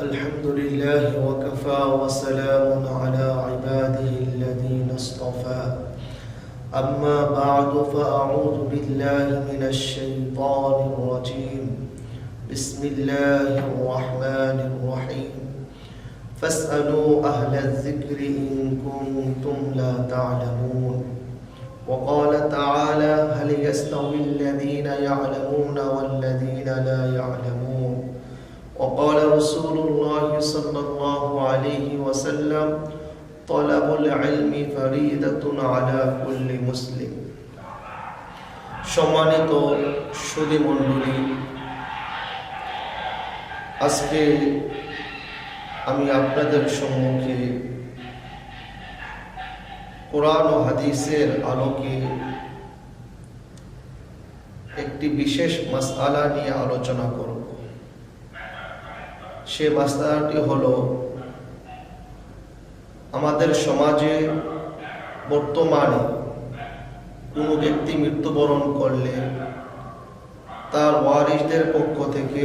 الحمد لله وكفى وسلام على عباده الذين اصطفى. أما بعد فأعوذ بالله من الشيطان الرجيم. بسم الله الرحمن الرحيم. فاسألوا أهل الذكر إن كنتم لا تعلمون. وقال تعالى هل يستوي الذين يعلمون والذين لا يعلمون؟ وقال رسول الله صلى الله عليه وسلم طلب العلم فريدة على كل مسلم সম্মানিত সুদী মণ্ডলী আজকে আমি আপনাদের সম্মুখে কোরআন ও হাদিসের আলোকে একটি বিশেষ মাসআলা নিয়ে আলোচনা করব সে মাসআলাটি হলো, আমাদের সমাজে বর্তমানে কোনো ব্যক্তি মৃত্যুবরণ করলে তার ওয়ারিসদের পক্ষ থেকে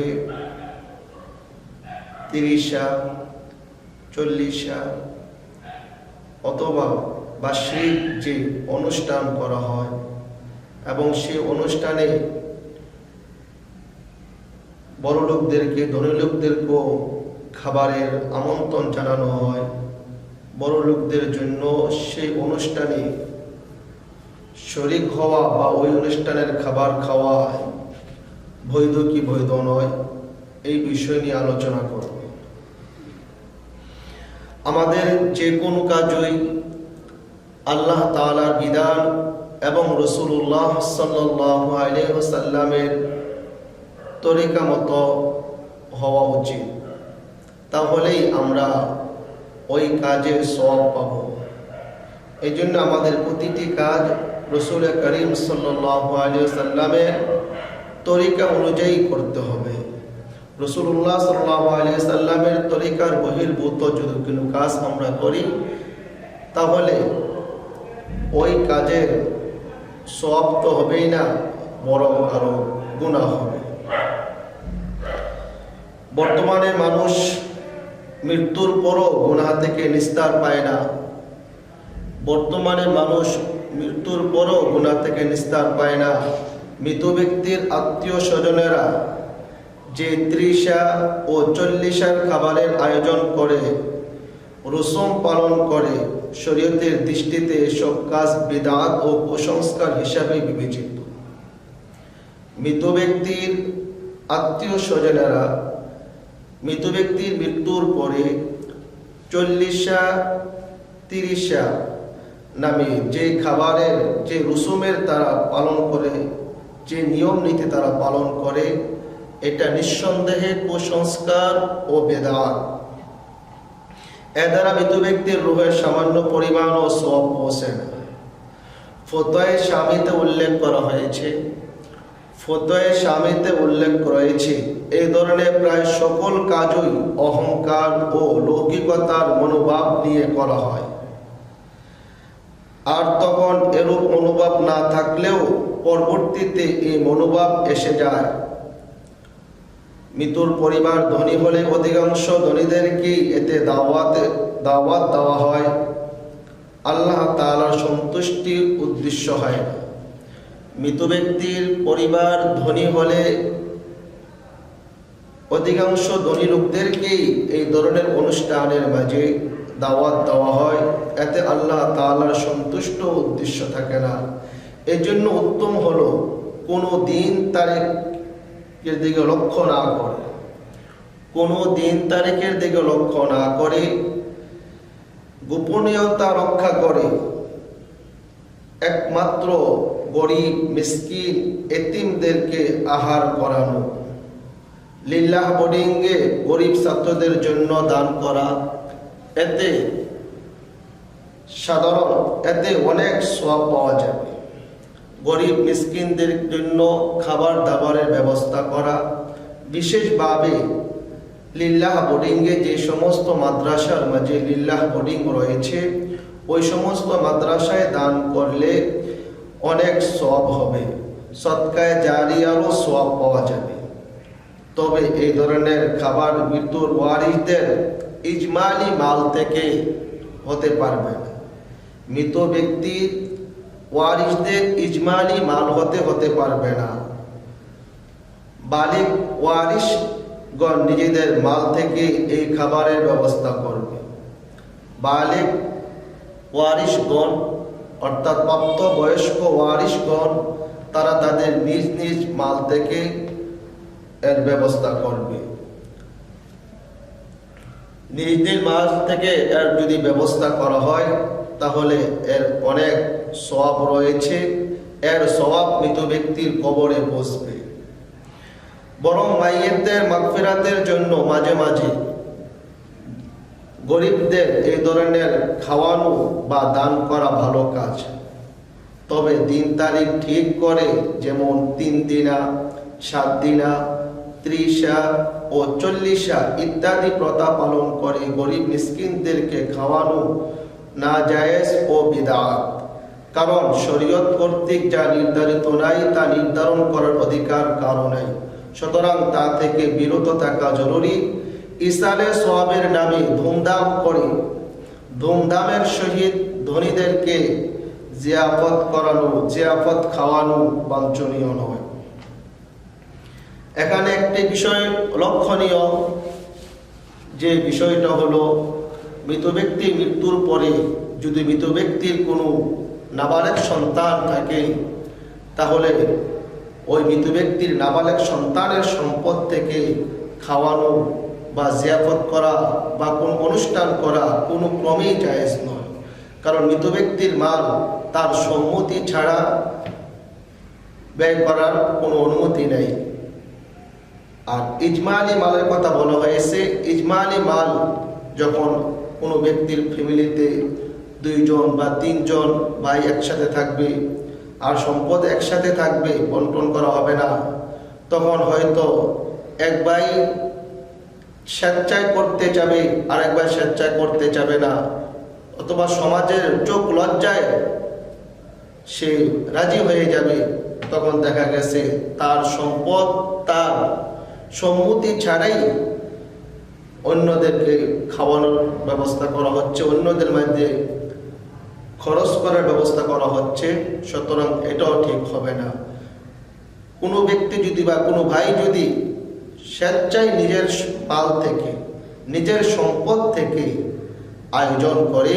তিরিশা, চল্লিশা অথবা বার্ষিক যে অনুষ্ঠান করা হয় এবং সেই অনুষ্ঠানে বড় লোকদেরকে, ধনী লোকদেরকেও খাবারের আমন্ত্রণ জানানো হয়। বড় লোকদের জন্য সেই অনুষ্ঠানে শরিক হওয়া বা ওই অনুষ্ঠানের খাবার খাওয়া বৈধ কি বৈধ নয়, এই বিষয় নিয়ে আলোচনা করব। আমাদের যে কোনো কাজই আল্লাহ তালার বিধান এবং রসুল্লাহ সাল্লাহ সাল্লামের তরিকা মতো হওয়া উচিত। তাহলেই আমরা ওই কাজের সব পাব। এই জন্য আমাদের প্রতিটি কাজ রসুল করিম সাল্লামের তরিকা অনুযায়ী করতে হবে। রসুল্লাহ সাল্লাহ আলিয়া সাল্লামের তরিকার বহির্ভূত যদি কোনো কাজ আমরা করি, তাহলে ওই কাজের সব তো হবেই না, বরং আরও গুণা হবে। বর্তমানে মানুষ মৃত্যুর পরও গুণা থেকে নিস্তার পায় না। বর্তমানে মানুষ মৃত্যুর পরও গুণা থেকে নিস্তার পায় না। মৃত ব্যক্তির আত্মীয় স্বজনেরা যে ত্রিশা ও চল্লিশার খাবারের আয়োজন করে, রসম পালন করে, শরীয়তের দৃষ্টিতে সব কাজ বিদাত ও কুসংস্কার হিসাবে বিবেচিত। মৃত ব্যক্তির আত্মীয় স্বজনেরা মৃত ব্যক্তির মৃত্যুর পরে চল্লিশা, তিরিশা নামে যে খাবারের, যে রুসুমের তারা পালন করে, যে নিয়ম নীতি তারা পালন করে, এটা নিঃসন্দেহে কুসংস্কার ও বেদাত। এ দ্বারা মৃত ব্যক্তির রুহের সামান্য পরিমাণ ও সব পৌঁছে না। ফতোয় স্বামীতে উল্লেখ করা হয়েছে। ফতোয় স্বামীতে উল্লেখ রয়েছে এই ধরনের প্রায় সকল কাজই অহংকার ও লৌকিকতার মনোভাব নিয়ে করা হয়। আর তখন এরূপ মনোভাব না থাকলেও পরবর্তীতে এই মনোভাব এসে যায়। মৃত্যুর পরিবার ধনী হলে অধিকাংশ ধনীদেরকেই এতে দাওয়াত দাওয়াত দেওয়া হয়। আল্লাহ তালার সন্তুষ্টির উদ্দেশ্য হয় মৃত ব্যক্তির পরিবার ধনী হলে অধিকাংশ ধনী লোকদেরকেই এই ধরনের অনুষ্ঠানের মাঝে দাওয়াত দেওয়া হয়। এতে আল্লাহ তালার সন্তুষ্ট উদ্দেশ্য থাকে না। এজন্য উত্তম হলো কোনো দিন তারিখের দিকে লক্ষ্য না করে। কোনো দিন তারিখের দিকে লক্ষ্য না করে, গোপনীয়তা রক্ষা করে। একমাত্র গরিব, মিসকিন, এতিমদেরকে আহার করানো। লিল্লাহ বোর্ডিংয়ে গরিব ছাত্রদের জন্য দান করা। এতে সাধারণ, এতে অনেক সব পাওয়া যাবে। গরিব মিসকিনদের জন্য খাবার দাবারের ব্যবস্থা করা। বিশেষভাবে লিল্লাহ বোর্ডিংয়ে যে সমস্ত মাদ্রাসার মাঝে লিল্লাহ বোর্ডিং রয়েছে, ওই সমস্ত মাদ্রাসায় দান করলে অনেক সব হবে। সৎকায় জারিয়ারও সব পাওয়া যাবে। তবে এই ধরনের খাবার মৃত্যুর ওয়ারিসদের ইজমালি মাল থেকে হতে পারবে না। মৃত ব্যক্তির ওয়ারিসদের ইজমালি মাল হতে হতে পারবে না। বালিক ওয়ারিসগণ নিজেদের মাল থেকে এই খাবারের ব্যবস্থা করবে। বালিক ওয়ারিসগণ, অর্থাৎ প্রাপ্ত বয়স্ক ওয়ারিসগণ, তারা তাদের নিজ নিজ মাল থেকে এর ব্যবস্থা করবে। নিজ নিজ মাল থেকে এর যদি ব্যবস্থা করা হয়, তাহলে এর অনেক সওয়াব রয়েছে। এর সওয়াব মৃত ব্যক্তির কবরে বসবে। বরং মাইয়েরদের মাগফিরাতের জন্য মাঝে মাঝে গরিবদের এই ধরনের খাওয়ানো বা দান করা ভালো কাজ। তবে দিন তারিখ ঠিক করে যেমন তিন দিনা, সাত দিনা ত্রিশা ও চল্লিশা ইত্যাদি প্রথা পালন করে গরিব মিসকিনদেরকে খাওয়ানো না জায়েজ ও বিদাত। কারণ শরীয়ত কর্তৃক যা নির্ধারিত নাই, তা নির্ধারণ করার অধিকার কারও নাই। সুতরাং তা থেকে বিরত থাকা জরুরি। ইসালে সোয়াবের নামে ধুমধাম করে ধুমধামের সহিত ধনীদেরকে জিয়াফত করানো, জিয়াফত খাওয়ানো বাঞ্ছনীয় নয়। একটি বিষয় লক্ষণীয়, যে বিষয়টা হলো মৃত ব্যক্তি মৃত্যুর পরে যদি মৃত ব্যক্তির কোনো নাবালেক সন্তান থাকে, তাহলে ওই মৃত ব্যক্তির নাবালেক সন্তানের সম্পদ থেকে খাওয়ানো বা জিয়াফত করা বা কোনো অনুষ্ঠান করা কোনো ক্রমেই জায়েজ নয়। কারণ মৃত ব্যক্তির মাল তার সম্মতি ছাড়া ব্যয় করার কোনো অনুমতি নেই। আর ইজমালি মালের কথা বলা হয়েছে ইজমালি মাল যখন কোনো ব্যক্তির ফ্যামিলিতে দুইজন বা তিনজন ভাই একসাথে থাকবে, আর সম্পদ একসাথে থাকবে, বন্টন করা হবে না, তখন হয়তো এক ভাই স্বেচ্ছায় করতে যাবে, আর এক ভাই স্বেচ্ছায় করতে যাবে না। অথবা সমাজের চোখ লজ্জায় সে রাজি হয়ে যাবে, তখন দেখা গেছে তার সম্পদ তার। সম্মতি ছাড়াই অন্যদেরকে খাওয়ানোর ব্যবস্থা করা হচ্ছে, অন্যদের মধ্যে খরচ করার ব্যবস্থা করা হচ্ছে, সুতরাং এটাও ঠিক হবে না। কোনো ব্যক্তি যদি বা কোনো ভাই যদি স্বেচ্ছায় নিজের পাল থেকে, নিজের সম্পদ থেকে আয়োজন করে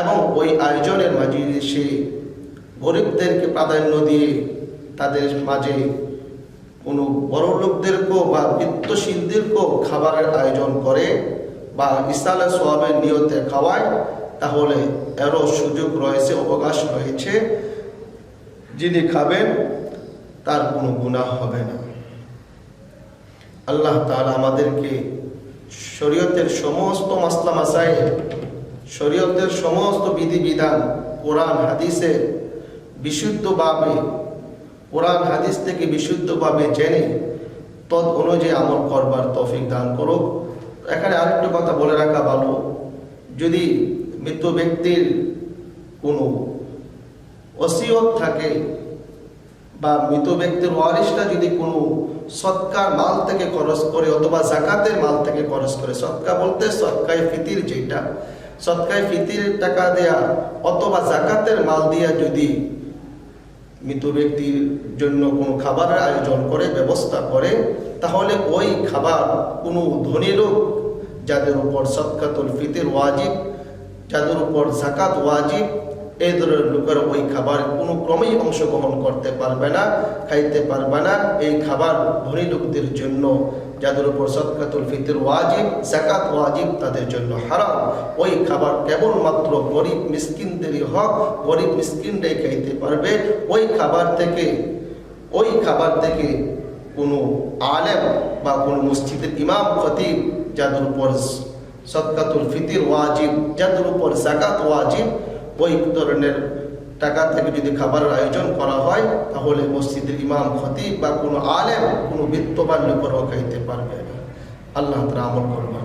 এবং ওই আয়োজনের মাঝে সে গরিবদেরকে প্রাধান্য দিয়ে তাদের মাঝে কোনো বড় লোকদেরকেও বা বৃত্তশীলদেরকেও খাবারের আয়োজন করে বা ইসালে সোয়াবের নিয়তে খাওয়ায়, তাহলে এরও সুযোগ রয়েছে, অবকাশ রয়েছে। যিনি খাবেন, তার কোনো গুনাহ হবে না। আল্লাহ তাআলা আমাদেরকে শরীয়তের সমস্ত মাসলা মাসাইল, শরীয়তের সমস্ত বিধিবিধান, কোরআন, হাদিসের বিশুদ্ধভাবে, কোরআন, হাদিস থেকে বিশুদ্ধভাবে জেনে তদ অনুযায়ী আমল করবার তৌফিক দান করুক। এখানে আরেকটা কথা বলে রাখা ভালো, যদি মৃত ব্যক্তির কোনো ওসিয়ত থাকে বা মৃত ব্যক্তির ওয়ারিসটা যদি কোনো সৎকার মাল থেকে খরচ করে অথবা জাকাতের মাল থেকে খরচ করে, সৎকা বলতে সৎকায় ফিতির যেটা, সৎকায় ফিতির টাকা দেয়া অথবা জাকাতের মাল দিয়া যদি মৃত ব্যক্তির জন্য কোনো খাবারের আয়োজন করে, ব্যবস্থা করে, তাহলে ওই খাবার কোনো ধনী লোক যাদের উপর সৎকাতুল ফিতির ওয়াজিব, যাদের উপর জাকাত ওয়াজিব এই ধরনের লোকের ওই খাবার কোনো ক্রমেই অংশগ্রহণ করতে পারবে না, খাইতে পারবে না। এই খাবার ধনী লোকদের জন্য যাদের উপর সৎকাতুল ফিতর ওয়াজিব জাকাত ওয়াজিব তাদের জন্য হারাম। ওই খাবার কেবলমাত্র গরিব মিসকিনদেরই হক, গরিব মিসকিনরাই খাইতে পারবে। ওই খাবার থেকে, ওই খাবার থেকে কোনো আলেম বা কোনো মসজিদের ইমাম, খতিব যাদের উপর সৎকাতুল ফিতির ওয়াজিব, যাদের উপর জাকাত ওয়াজিব, ওই ধরনের টাকা থেকে যদি খাবারের আয়োজন করা হয়, তাহলে মসজিদের ইমাম, খতিব বা কোনো আলেম কোনো বিত্তবান লোকেরাও খাইতে পারবে না। আল্লাহ তারা আমল করবেন